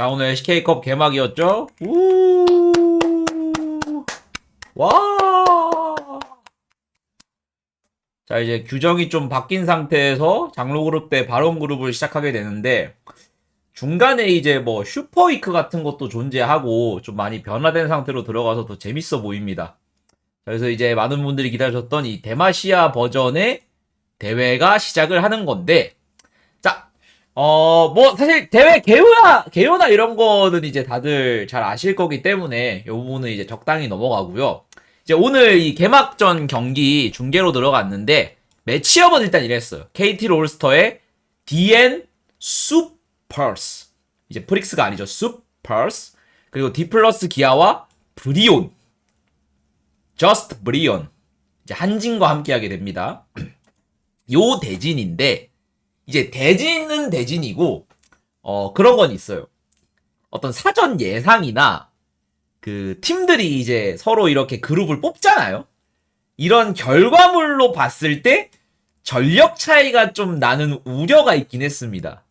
자, 오늘 SK컵 개막이었죠? 우! 와! 자, 이제 규정이 좀 바뀐 상태에서 장로그룹 대 바론그룹을 시작하게 되는데, 중간에 이제 뭐 슈퍼위크 같은 것도 존재하고 좀 많이 변화된 상태로 들어가서 더 재밌어 보입니다. 그래서 이제 많은 분들이 기다리셨던 이 데마시아 버전의 대회가 시작을 하는 건데, 자, 어, 뭐, 사실, 대회 개요나, 개요나 이런 거는 이제 다들 잘 아실 거기 때문에, 요 부분은 이제 적당히 넘어가고요. 이제 오늘 이 개막전 경기 중계로 들어갔는데, 매치업은 일단 이랬어요. KT 롤스터의 DN 수퍼스. 이제 프릭스가 아니죠. 수퍼스. 그리고 디플러스 기아와 브리온. 저스트 브리온. 이제 한진과 함께하게 됩니다. 요 대진인데, 이제 대진은 대진이고 어 그런 건 있어요. 어떤 사전 예상이나 그 팀들이 이제 서로 이렇게 그룹을 뽑잖아요. 이런 결과물로 봤을 때 전력 차이가 좀 나는 우려가 있긴 했습니다.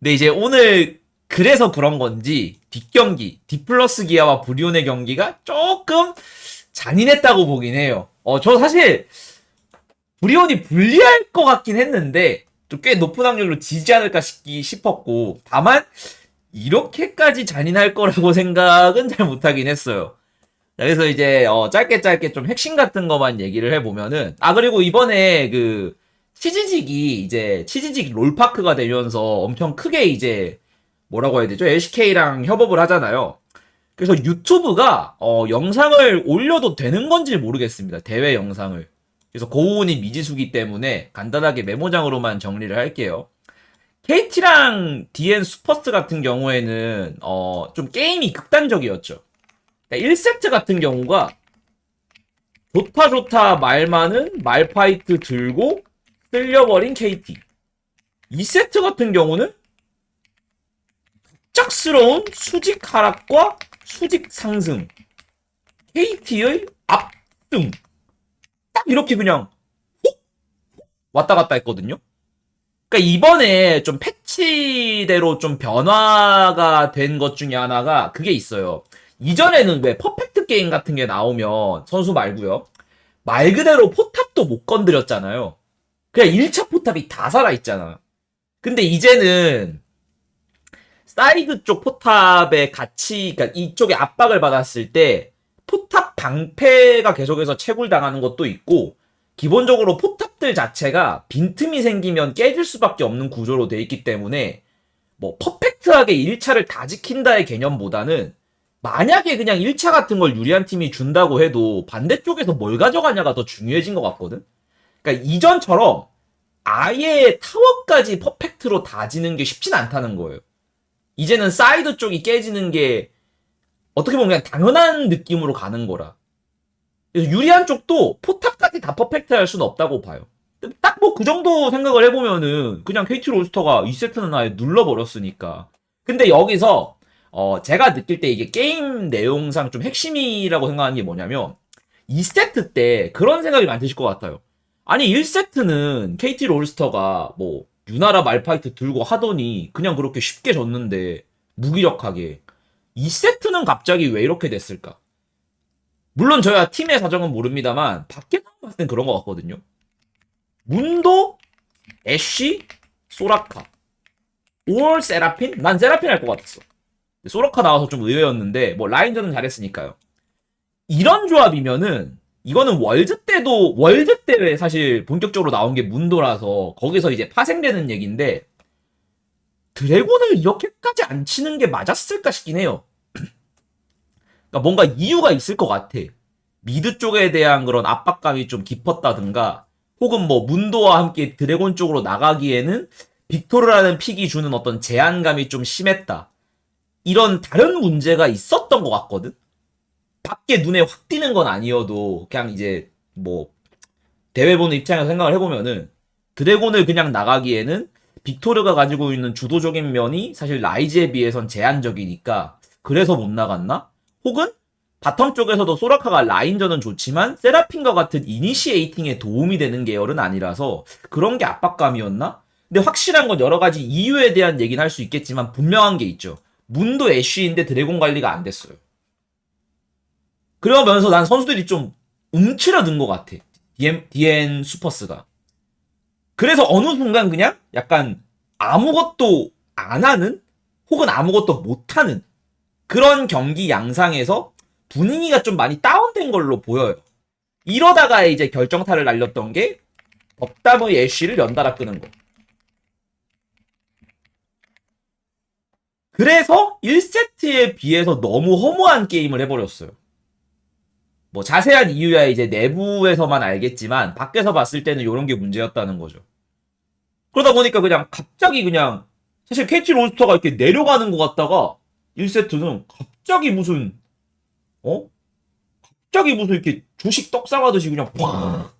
근데 이제 오늘 그래서 그런 건지 뒷경기 디플러스 기아와 브리온의 경기가 조금 잔인했다고 보긴 해요. 어 저 사실 브리온이 불리할 것 같긴 했는데 좀 꽤 높은 확률로 지지 않을까 싶기 싶었고 다만 이렇게까지 잔인할 거라고 생각은 잘 못하긴 했어요. 자, 그래서 이제 어, 짧게 짧게 좀 핵심 같은 것만 얘기를 해보면은 아 그리고 이번에 그 치즈직이 이제 치즈직 롤파크가 되면서 엄청 크게 이제 뭐라고 해야 되죠? LCK랑 협업을 하잖아요. 그래서 유튜브가 어, 영상을 올려도 되는 건지 모르겠습니다. 대회 영상을. 그래서 고운이 미지수기 때문에 간단하게 메모장으로만 정리를 할게요. KT랑 DN 슈퍼스 같은 경우에는 어, 좀 게임이 극단적이었죠. 그러니까 1세트 같은 경우가 좋다 좋다 말 많은 말파이트 들고 쓸려버린 KT. 2세트 같은 경우는 갑작스러운 수직 하락과 수직 상승. KT의 압승. 딱 이렇게 그냥 훅 왔다 갔다 했거든요. 그러니까 이번에 좀 패치대로 좀 변화가 된 것 중에 하나가 그게 있어요. 이전에는 왜 퍼펙트 게임 같은 게 나오면 선수 말고요. 말 그대로 포탑도 못 건드렸잖아요. 그냥 1차 포탑이 다 살아있잖아. 근데 이제는 사이드 쪽 포탑의 가치, 그러니까 이쪽에 압박을 받았을 때 포탑 방패가 계속해서 채굴당하는 것도 있고 기본적으로 포탑들 자체가 빈틈이 생기면 깨질 수밖에 없는 구조로 돼 있기 때문에 뭐 퍼펙트하게 1차를 다 지킨다의 개념보다는 만약에 그냥 1차 같은 걸 유리한 팀이 준다고 해도 반대쪽에서 뭘 가져가냐가 더 중요해진 것 같거든. 그러니까 이전처럼 아예 타워까지 퍼펙트로 다지는 게 쉽진 않다는 거예요. 이제는 사이드 쪽이 깨지는 게 어떻게 보면 그냥 당연한 느낌으로 가는 거라. 그래서 유리한 쪽도 포탑까지 다 퍼펙트 할 수는 없다고 봐요. 딱 뭐 그 정도 생각을 해보면은 그냥 KT 롤스터가 2세트는 아예 눌러버렸으니까. 근데 여기서 어 제가 느낄 때 이게 게임 내용상 좀 핵심이라고 생각하는 게 뭐냐면 2세트 때 그런 생각이 많이 드실 것 같아요. 아니 1세트는 KT 롤스터가 뭐 유나라 말파이트 들고 하더니 그냥 그렇게 쉽게 졌는데 무기력하게 2세트는 갑자기 왜 이렇게 됐을까? 물론 저야 팀의 사정은 모릅니다만 밖에서 봤을 땐 그런 것 같거든요. 문도, 애쉬, 소라카, 올 세라핀? 난 세라핀 할 것 같았어. 소라카 나와서 좀 의외였는데 뭐 라인전은 잘했으니까요. 이런 조합이면은 이거는 월드 때도 월드 때에 사실 본격적으로 나온 게 문도라서 거기서 이제 파생되는 얘기인데 드래곤을 이렇게까지 안 치는 게 맞았을까 싶긴 해요. 그러니까 뭔가 이유가 있을 것 같아. 미드 쪽에 대한 그런 압박감이 좀 깊었다든가, 혹은 뭐 문도와 함께 드래곤 쪽으로 나가기에는 빅토르라는 픽이 주는 어떤 제한감이 좀 심했다. 이런 다른 문제가 있었던 것 같거든. 밖에 눈에 확 띄는 건 아니어도 그냥 이제 뭐 대회 보는 입장에서 생각을 해보면은 드래곤을 그냥 나가기에는 빅토르가 가지고 있는 주도적인 면이 사실 라이즈에 비해선 제한적이니까 그래서 못 나갔나? 혹은 바텀 쪽에서도 소라카가 라인전은 좋지만 세라핀과 같은 이니시에이팅에 도움이 되는 계열은 아니라서 그런 게 압박감이었나? 근데 확실한 건 여러 가지 이유에 대한 얘기는 할 수 있겠지만 분명한 게 있죠. 문도 애쉬인데 드래곤 관리가 안 됐어요. 그러면서 난 선수들이 좀 움츠러든 것 같아. DM, DN 슈퍼스가. 그래서 어느 순간 그냥 약간 아무것도 안 하는 혹은 아무것도 못 하는 그런 경기 양상에서 분위기가 좀 많이 다운된 걸로 보여요. 이러다가 이제 결정타를 날렸던 게 덕담의 애쉬를 연달아 끄는 거. 그래서 1세트에 비해서 너무 허무한 게임을 해버렸어요. 뭐 자세한 이유야 이제 내부에서만 알겠지만 밖에서 봤을 때는 이런 게 문제였다는 거죠. 그러다 보니까 그냥 갑자기 그냥 사실 KT 롤스터가 이렇게 내려가는 것 같다가 1세트는 갑자기 무슨 어? 갑자기 무슨 이렇게 주식 떡 싸가듯이 그냥 팍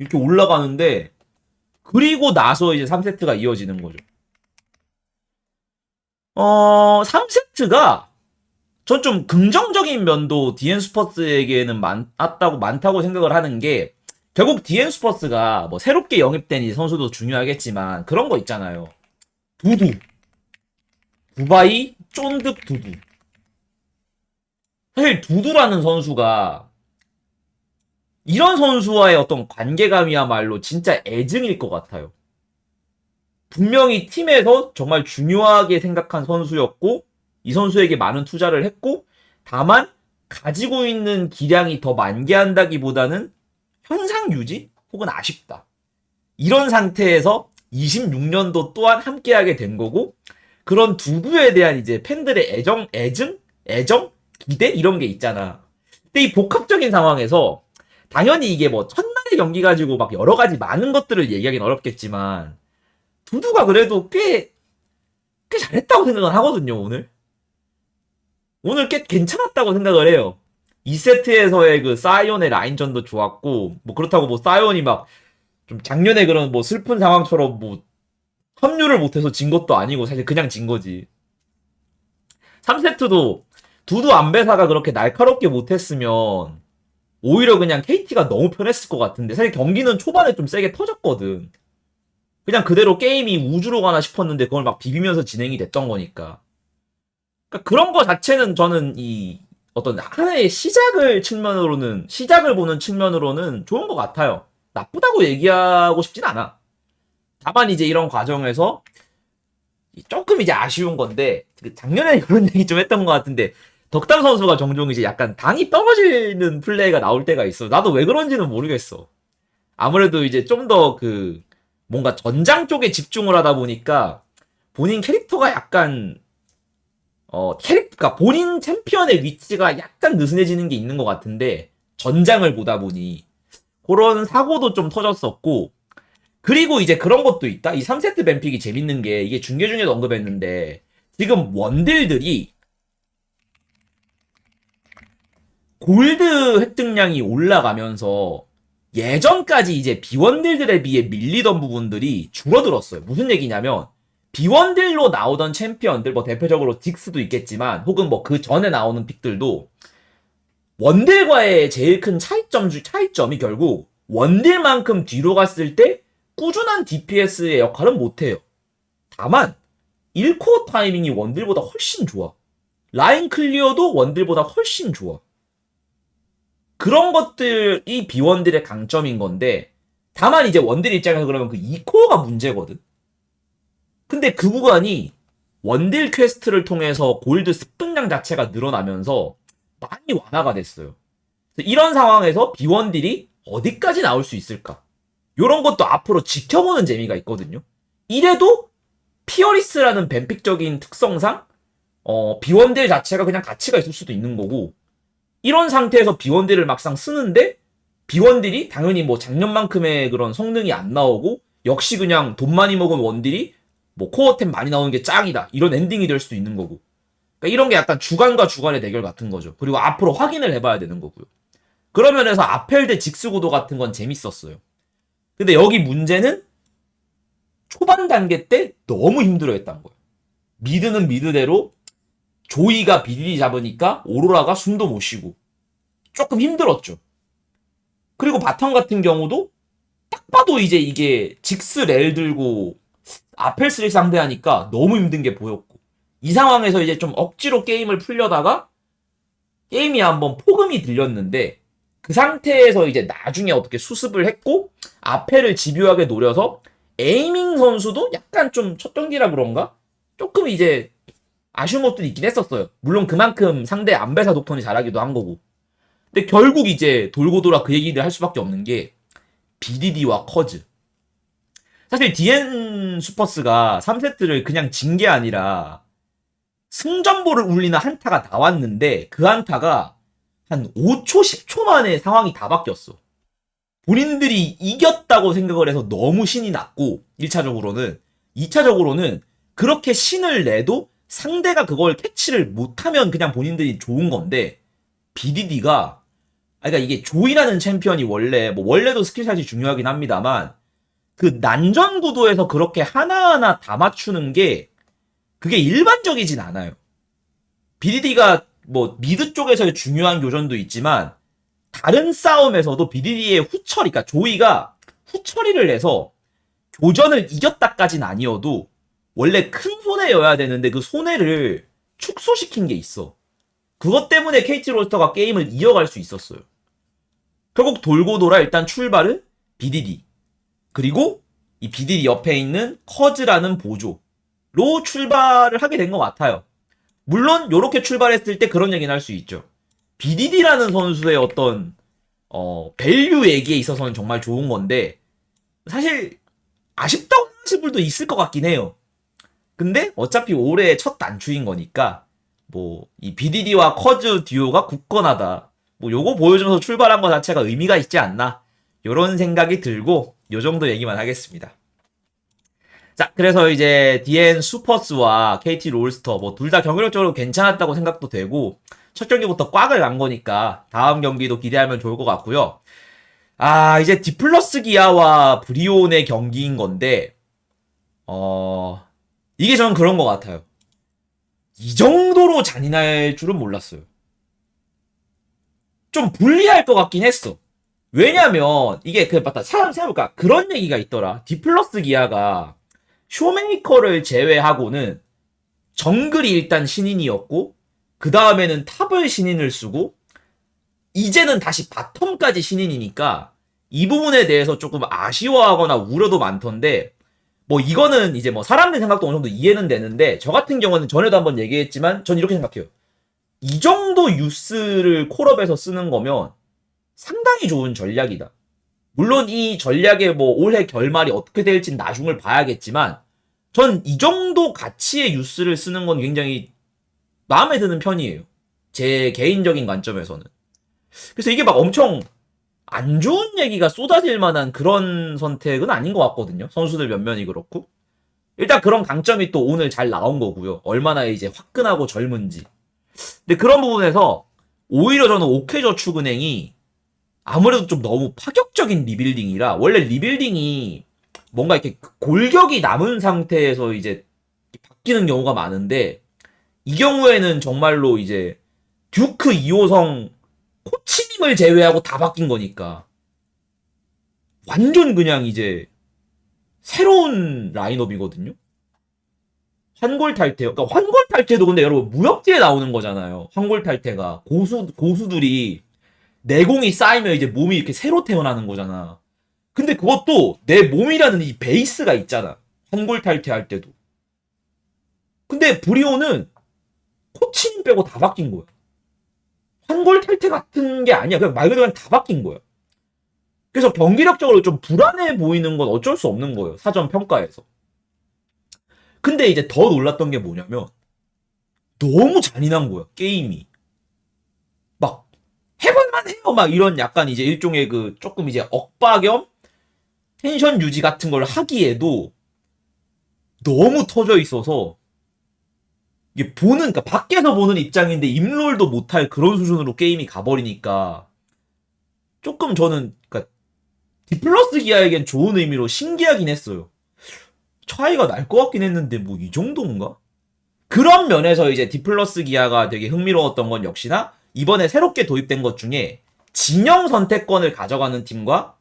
이렇게 올라가는데 그리고 나서 이제 3세트가 이어지는 거죠. 어, 3세트가 전 좀 긍정적인 면도 디엔 스퍼스에게는 많았다고 많다고 생각을 하는 게 결국 디엔 스퍼스가 뭐 새롭게 영입된 이 선수도 중요하겠지만 그런 거 있잖아요. 두두. 두바이 쫀득 두두. 사실 두두라는 선수가 이런 선수와의 어떤 관계감이야말로 진짜 애증일 것 같아요. 분명히 팀에서 정말 중요하게 생각한 선수였고, 이 선수에게 많은 투자를 했고, 다만, 가지고 있는 기량이 더 만개한다기보다는 현상 유지? 혹은 아쉽다. 이런 상태에서 26년도 또한 함께하게 된 거고, 그런 두부에 대한 이제 팬들의 애정, 애증? 애정? 기대? 이런 게 있잖아. 근데 이 복합적인 상황에서 당연히 이게 뭐 첫날의 경기 가지고 막 여러 가지 많은 것들을 얘기하기는 어렵겠지만 두두가 그래도 꽤, 꽤 잘했다고 생각을 하거든요, 오늘. 오늘 꽤 괜찮았다고 생각을 해요. 2세트에서의 그 사이온의 라인전도 좋았고, 뭐 그렇다고 뭐 사이온이 막 좀 작년에 그런 뭐 슬픈 상황처럼 뭐 합류를 못해서 진 것도 아니고 사실 그냥 진 거지. 3세트도 두두 안배사가 그렇게 날카롭게 못했으면 오히려 그냥 KT가 너무 편했을 것 같은데 사실 경기는 초반에 좀 세게 터졌거든. 그냥 그대로 게임이 우주로 가나 싶었는데 그걸 막 비비면서 진행이 됐던 거니까. 그러니까 그런 거 자체는 저는 이 어떤 하나의 시작을 측면으로는 시작을 보는 측면으로는 좋은 것 같아요. 나쁘다고 얘기하고 싶진 않아. 다만 이제 이런 과정에서 조금 이제 아쉬운 건데 그 작년에 그런 얘기 좀 했던 것 같은데 덕담 선수가 종종 이제 약간 당이 떨어지는 플레이가 나올 때가 있어. 나도 왜 그런지는 모르겠어. 아무래도 이제 좀 더 그 뭔가 전장 쪽에 집중을 하다 보니까 본인 캐릭터가 약간 어 캐릭터 그러니까 본인 챔피언의 위치가 약간 느슨해지는 게 있는 것 같은데 전장을 보다 보니 그런 사고도 좀 터졌었고 그리고 이제 그런 것도 있다. 이 3세트 뱀픽이 재밌는 게 이게 중계 중에도 언급했는데 지금 원딜들이 골드 획득량이 올라가면서 예전까지 이제 비원딜들에 비해 밀리던 부분들이 줄어들었어요. 무슨 얘기냐면 비원딜로 나오던 챔피언들 뭐 대표적으로 딕스도 있겠지만 혹은 뭐 그 전에 나오는 픽들도 원딜과의 제일 큰 차이점 중 차이점이 결국 원딜만큼 뒤로 갔을 때 꾸준한 DPS의 역할은 못해요. 다만 1코어 타이밍이 원딜보다 훨씬 좋아. 라인 클리어도 원딜보다 훨씬 좋아. 그런 것들이 비원딜의 강점인 건데 다만 이제 원딜 입장에서 그러면 그 2코어가 문제거든. 근데 그 구간이 원딜 퀘스트를 통해서 골드 습득량 자체가 늘어나면서 많이 완화가 됐어요. 이런 상황에서 비원딜이 어디까지 나올 수 있을까? 요런 것도 앞으로 지켜보는 재미가 있거든요. 이래도 피어리스라는 뱀픽적인 특성상 어, 비원딜 자체가 그냥 가치가 있을 수도 있는 거고 이런 상태에서 비원딜을 막상 쓰는데 비원딜이 당연히 뭐 작년만큼의 그런 성능이 안 나오고 역시 그냥 돈 많이 먹은 원딜이 뭐 코어템 많이 나오는 게 짱이다. 이런 엔딩이 될 수도 있는 거고. 그러니까 이런 게 약간 주간과 주간의 대결 같은 거죠. 그리고 앞으로 확인을 해봐야 되는 거고요. 그런 면에서 아펠 대 직스 구도 같은 건 재밌었어요. 근데 여기 문제는 초반 단계 때 너무 힘들어했던 거예요. 미드는 미드대로 조이가 비디디 잡으니까 오로라가 숨도 못 쉬고 조금 힘들었죠. 그리고 바텀 같은 경우도 딱 봐도 이제 이게 직스 렐 들고 아펠스를 상대하니까 너무 힘든 게 보였고 이 상황에서 이제 좀 억지로 게임을 풀려다가 게임이 한번 폭음이 들렸는데 그 상태에서 이제 나중에 어떻게 수습을 했고 앞에를 집요하게 노려서 에이밍 선수도 약간 좀 첫 경기라 그런가? 조금 이제 아쉬운 것들이 있긴 했었어요. 물론 그만큼 상대 안배사 독턴이 잘하기도 한 거고. 근데 결국 이제 돌고 돌아 그 얘기를 할 수밖에 없는 게 BDD와 커즈. 사실 DN 슈퍼스가 3세트를 그냥 진 게 아니라 승전보를 울리는 한타가 나왔는데 그 한타가 한 5초, 10초 만에 상황이 다 바뀌었어. 본인들이 이겼다고 생각을 해서 너무 신이 났고 1차적으로는 2차적으로는 그렇게 신을 내도 상대가 그걸 캐치를 못하면 그냥 본인들이 좋은 건데 BDD가 그러니까 이게 조이라는 챔피언이 원래 뭐 원래도 스킬샷이 중요하긴 합니다만 그 난전 구도에서 그렇게 하나하나 다 맞추는 게 그게 일반적이진 않아요. BDD가 뭐 미드 쪽에서의 중요한 교전도 있지만 다른 싸움에서도 BDD의 후처리, 그러니까 조이가 후처리를 해서 교전을 이겼다까진 아니어도 원래 큰 손해여야 되는데 그 손해를 축소시킨 게 있어. 그것 때문에 KT 로스터가 게임을 이어갈 수 있었어요. 결국 돌고 돌아 일단 출발은 BDD. 그리고 이 BDD 옆에 있는 커즈라는 보조로 출발을 하게 된 것 같아요. 물론 이렇게 출발했을 때 그런 얘기는 할 수 있죠. BDD라는 선수의 어떤 어 밸류 얘기에 있어서는 정말 좋은 건데 사실 아쉽다고 하실 분도 있을 것 같긴 해요. 근데 어차피 올해 첫 단추인 거니까 뭐 이 BDD와 커즈 듀오가 굳건하다. 뭐 요거 보여주면서 출발한 것 자체가 의미가 있지 않나. 요런 생각이 들고 요 정도 얘기만 하겠습니다. 자, 그래서 이제 DN 슈퍼스와 KT 롤스터 뭐 둘 다 경기력적으로 괜찮았다고 생각도 되고 첫 경기부터 꽉을 난 거니까 다음 경기도 기대하면 좋을 것 같고요. 아, 이제 디플러스 기아와 브리온의 경기인 건데 어 이게 저는 그런 것 같아요. 이 정도로 잔인할 줄은 몰랐어요. 좀 불리할 것 같긴 했어. 왜냐면 이게 그 맞다 사람 생각해볼까 그런 얘기가 있더라. 디플러스 기아가 쇼메이커를 제외하고는 정글이 일단 신인이었고 그 다음에는 탑을 신인을 쓰고 이제는 다시 바텀까지 신인이니까 이 부분에 대해서 조금 아쉬워하거나 우려도 많던데 뭐 이거는 이제 뭐 사람들 생각도 어느 정도 이해는 되는데 저 같은 경우는 전에도 한번 얘기했지만 전 이렇게 생각해요. 이 정도 유스를 콜업에서 쓰는 거면 상당히 좋은 전략이다. 물론 이 전략의 뭐 올해 결말이 어떻게 될진 나중을 봐야겠지만 전 이 정도 가치의 유스를 쓰는 건 굉장히 마음에 드는 편이에요. 제 개인적인 관점에서는. 그래서 이게 막 엄청 안 좋은 얘기가 쏟아질 만한 그런 선택은 아닌 것 같거든요. 선수들 면면이 그렇고. 일단 그런 강점이 또 오늘 잘 나온 거고요. 얼마나 이제 화끈하고 젊은지. 근데 그런 부분에서 오히려 저는 오케저축은행이 아무래도 좀 너무 파격적인 리빌딩이라 원래 리빌딩이 뭔가 이렇게 골격이 남은 상태에서 이제 바뀌는 경우가 많은데 이 경우에는 정말로 이제 듀크 2호성 코치님을 제외하고 다 바뀐 거니까 완전 그냥 이제 새로운 라인업이거든요. 환골 탈퇴. 그러니까 환골 탈퇴도 근데 여러분 무협지에 나오는 거잖아요. 환골 탈퇴가 고수 고수들이 내공이 쌓이면 이제 몸이 이렇게 새로 태어나는 거잖아. 근데 그것도 내 몸이라는 이 베이스가 있잖아. 환골 탈퇴할 때도. 근데 브리오는 코치님 빼고 다 바뀐 거야. 환골 탈퇴 같은 게 아니야. 그냥 말 그대로 다 바뀐 거야. 그래서 경기력적으로 좀 불안해 보이는 건 어쩔 수 없는 거예요. 사전 평가에서. 근데 이제 더 놀랐던 게 뭐냐면 너무 잔인한 거야. 게임이. 해요. 막 이런 약간 이제 일종의 그 조금 이제 억바 겸 텐션 유지 같은 걸 하기에도 너무 터져 있어서 이게 보는, 그러니까 밖에서 보는 입장인데 입롤도 못할 그런 수준으로 게임이 가버리니까 조금 저는, 그러니까 디플러스 기아에겐 좋은 의미로 신기하긴 했어요. 차이가 날 것 같긴 했는데 뭐 이 정도인가? 그런 면에서 이제 디플러스 기아가 되게 흥미로웠던 건 역시나 이번에 새롭게 도입된 것 중에 진영 선택권을 가져가는 팀과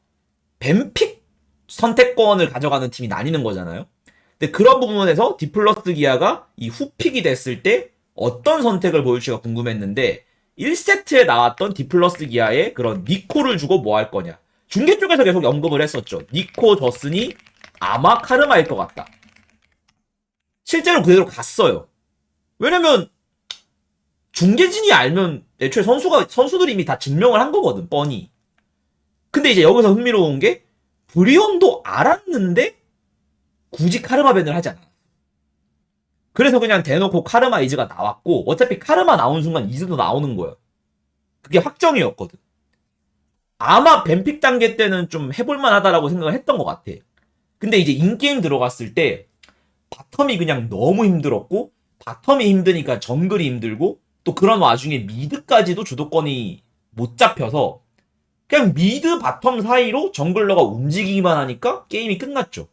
뱀픽 선택권을 가져가는 팀이 나뉘는 거잖아요. 근데 그런 부분에서 디플러스 기아가 이 후픽이 됐을 때 어떤 선택을 보일지가 궁금했는데 1세트에 나왔던 디플러스 기아의 그런 니코를 주고 뭐 할 거냐. 중계 쪽에서 계속 언급을 했었죠. 니코 졌으니 아마 카르마일 것 같다. 실제로 그대로 갔어요. 왜냐면 중계진이 알면 애초에 선수가 선수들이 이미 다 증명을 한 거거든 뻔히. 근데 이제 여기서 흥미로운 게 브리온도 알았는데 굳이 카르마 밴을 하지 않아. 그래서 그냥 대놓고 카르마 이즈가 나왔고 어차피 카르마 나온 순간 이즈도 나오는 거야. 그게 확정이었거든. 아마 뱀픽 단계 때는 좀 해볼만 하다라고 생각을 했던 것 같아. 근데 이제 인게임 들어갔을 때 바텀이 그냥 너무 힘들었고 바텀이 힘드니까 정글이 힘들고 또 그런 와중에 미드까지도 주도권이 못 잡혀서 그냥 미드 바텀 사이로 정글러가 움직이기만 하니까 게임이 끝났죠.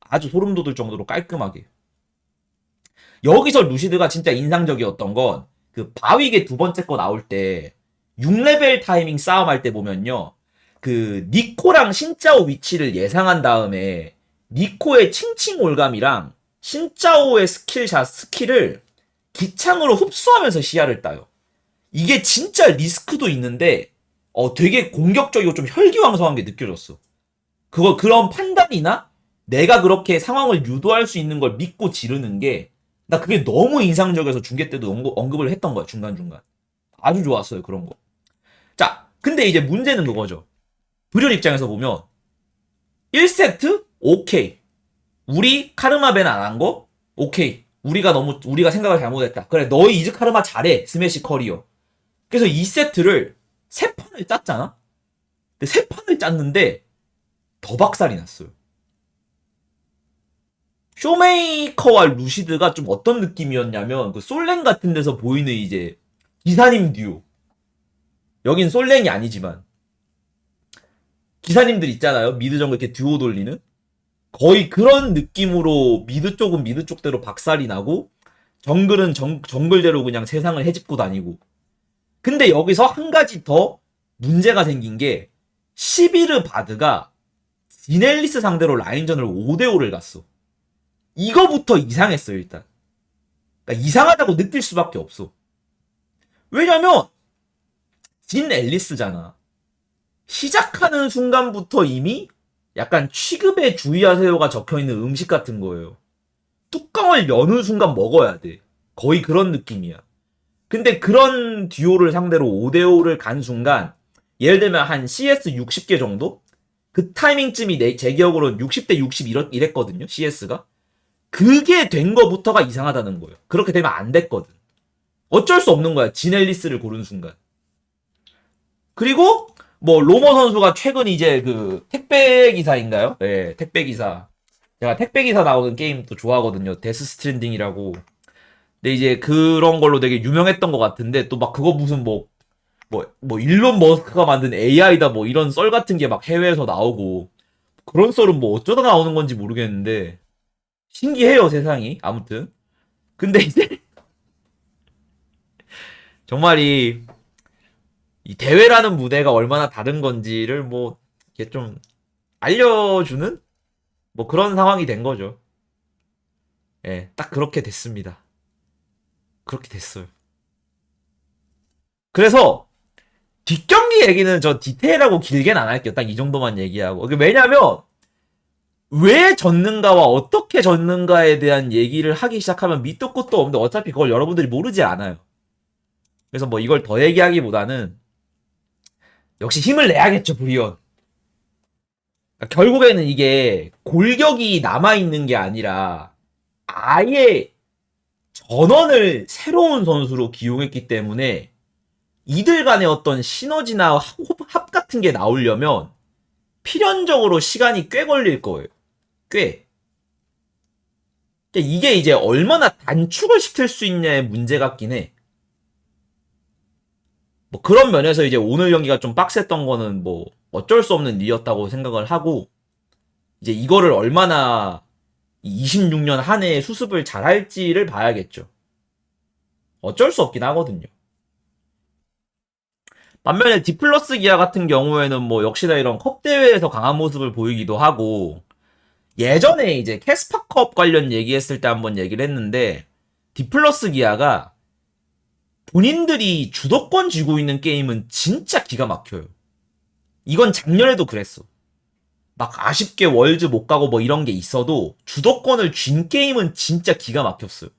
아주 소름 돋을 정도로 깔끔하게. 여기서 루시드가 진짜 인상적이었던 건 그 바위게 두 번째 거 나올 때 6레벨 타이밍 싸움할 때 보면요. 그 니코랑 신짜오 위치를 예상한 다음에 니코의 칭칭 올감이랑 신짜오의 스킬샷 스킬을 기창으로 흡수하면서 시야를 따요. 이게 진짜 리스크도 있는데 어 되게 공격적이고 좀 혈기왕성한 게 느껴졌어. 그거 그런 판단이나 내가 그렇게 상황을 유도할 수 있는 걸 믿고 지르는 게 나 그게 너무 인상적이어서 중계 때도 언급, 언급을 했던 거야 중간중간. 아주 좋았어요 그런 거. 자 근데 이제 문제는 그거죠. 불현 입장에서 보면 1세트 오케이. 우리 카르마 밴안한 거 오케이. 우리가 너무 우리가 생각을 잘못했다. 그래 너희 이즈 카르마 잘해 스매시 커리어. 그래서 2세트를 세 판을 짰잖아. 근데 세 판을 짰는데 더 박살이 났어요. 쇼메이커와 루시드가 좀 어떤 느낌이었냐면 그 솔랭 같은 데서 보이는 이제 기사님 듀오. 여긴 솔랭이 아니지만 기사님들 있잖아요. 미드 정글 이렇게 듀오 돌리는 거의 그런 느낌으로 미드 쪽은 미드 쪽대로 박살이 나고 정글은 정, 정글대로 그냥 세상을 헤집고 다니고 근데 여기서 한 가지 더 문제가 생긴 게 시비르 바드가 디넬리스 상대로 라인전을 5대5를 갔어. 이거부터 이상했어요, 일단. 그러니까 이상하다고 느낄 수밖에 없어. 왜냐면, 진 앨리스잖아. 시작하는 순간부터 이미 약간 취급에 주의하세요가 적혀 있는 음식 같은 거예요. 뚜껑을 여는 순간 먹어야 돼. 거의 그런 느낌이야. 근데 그런 듀오를 상대로 5대5를 간 순간, 예를 들면 한 CS 60개 정도? 그 타이밍쯤이 내, 제 기억으로는 60대 60 이랬, 이랬거든요, CS가. 그게 된 거부터가 이상하다는 거예요. 그렇게 되면 안 됐거든. 어쩔 수 없는 거야, 지넬리스를 고른 순간. 그리고, 뭐, 로머 선수가 최근 이제 그, 택배 기사인가요? 네, 택배 기사. 제가 택배 기사 나오는 게임 또 좋아하거든요. 데스 스트랜딩이라고. 근데 이제 그런 걸로 되게 유명했던 것 같은데 또 막 그거 무슨 뭐 뭐, 뭐, 일론 머스크가 만든 AI다, 뭐, 이런 썰 같은 게 막 해외에서 나오고, 그런 썰은 뭐 어쩌다 나오는 건지 모르겠는데, 신기해요, 세상이. 아무튼. 근데 이제, 정말 이, 이 대회라는 무대가 얼마나 다른 건지를 뭐, 이렇게 좀, 알려주는? 뭐 그런 상황이 된 거죠. 예, 딱 그렇게 됐습니다. 그렇게 됐어요. 그래서 뒷경기 얘기는 저 디테일하고 길게는 안 할게요. 딱 이 정도만 얘기하고. 왜냐면 왜 졌는가와 어떻게 졌는가에 대한 얘기를 하기 시작하면 밑도 끝도 없는데 어차피 그걸 여러분들이 모르지 않아요. 그래서 뭐 이걸 더 얘기하기보다는 역시 힘을 내야겠죠, 브리온. 그러니까 결국에는 이게 골격이 남아있는 게 아니라 아예 전원을 새로운 선수로 기용했기 때문에 이들 간의 어떤 시너지나 합 같은 게 나오려면 필연적으로 시간이 꽤 걸릴 거예요. 꽤. 이게 이제 얼마나 단축을 시킬 수 있냐의 문제 같긴 해. 뭐 그런 면에서 이제 오늘 경기가 좀 빡셌던 거는 뭐 어쩔 수 없는 일이었다고 생각을 하고 이제 이거를 얼마나 26년 한 해에 수습을 잘 할지를 봐야겠죠. 어쩔 수 없긴 하거든요. 반면에 디플러스 기아 같은 경우에는 뭐 역시나 이런 컵 대회에서 강한 모습을 보이기도 하고 예전에 이제 캐스파컵 관련 얘기했을 때 한번 얘기를 했는데 디플러스 기아가 본인들이 주도권 쥐고 있는 게임은 진짜 기가 막혀요. 이건 작년에도 그랬어. 막 아쉽게 월즈 못 가고 뭐 이런 게 있어도 주도권을 쥔 게임은 진짜 기가 막혔어요.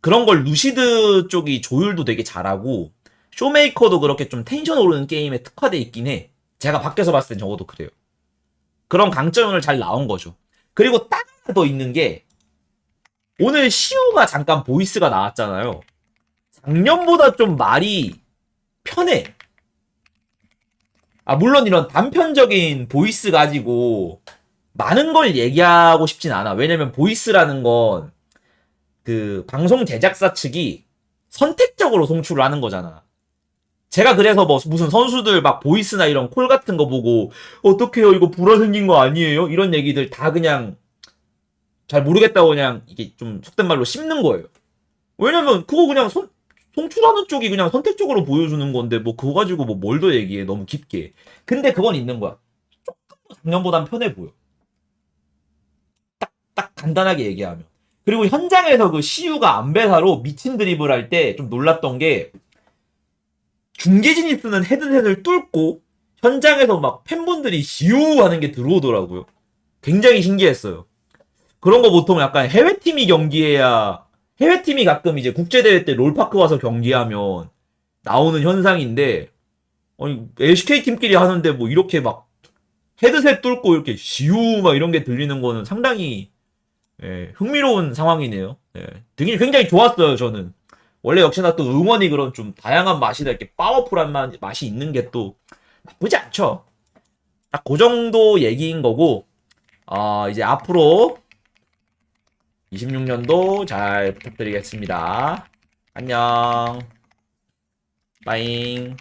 그런 걸 루시드 쪽이 조율도 되게 잘하고 쇼메이커도 그렇게 좀 텐션 오르는 게임에 특화돼 있긴 해. 제가 밖에서 봤을 땐 적어도 그래요. 그런 강점을 잘 나온 거죠. 그리고 딱 하나 더 있는 게 오늘 시우가 잠깐 보이스가 나왔잖아요. 작년보다 좀 말이 편해. 아, 물론 이런 단편적인 보이스 가지고 많은 걸 얘기하고 싶진 않아. 왜냐면 보이스라는 건 그 방송 제작사 측이 선택적으로 송출을 하는 거잖아. 제가 그래서 뭐 무슨 선수들 막 보이스나 이런 콜 같은 거 보고 어떡해요 이거 불화 생긴 거 아니에요? 이런 얘기들 다 그냥 잘 모르겠다고 그냥 이게 좀 속된 말로 씹는 거예요. 왜냐면 그거 그냥 선, 송출하는 쪽이 그냥 선택적으로 보여주는 건데 뭐 그거 가지고 뭐 뭘 더 얘기해 너무 깊게. 근데 그건 있는 거야. 조금 더 작년보단 편해 보여. 딱, 딱 간단하게 얘기하면. 그리고 현장에서 그 시우가 안배사로 미친 드리블 할때 좀 놀랐던 게 중계진이 쓰는 헤드셋을 뚫고 현장에서 막 팬분들이 시우 하는 게 들어오더라고요. 굉장히 신기했어요. 그런 거 보통 약간 해외팀이 경기해야 해외팀이 가끔 이제 국제대회 때 롤파크 와서 경기하면 나오는 현상인데 아니 LCK 팀끼리 하는데 뭐 이렇게 막 헤드셋 뚫고 이렇게 시우 막 이런 게 들리는 거는 상당히 예, 흥미로운 상황이네요. 예, 되게 굉장히 좋았어요 저는. 원래 역시나 또 응원이 그런 좀 다양한 맛이다 이렇게 파워풀한 맛, 맛이 있는 게 또 나쁘지 않죠. 딱 그 정도 얘기인 거고 어, 이제 앞으로 26년도 잘 부탁드리겠습니다. 안녕. 빠잉.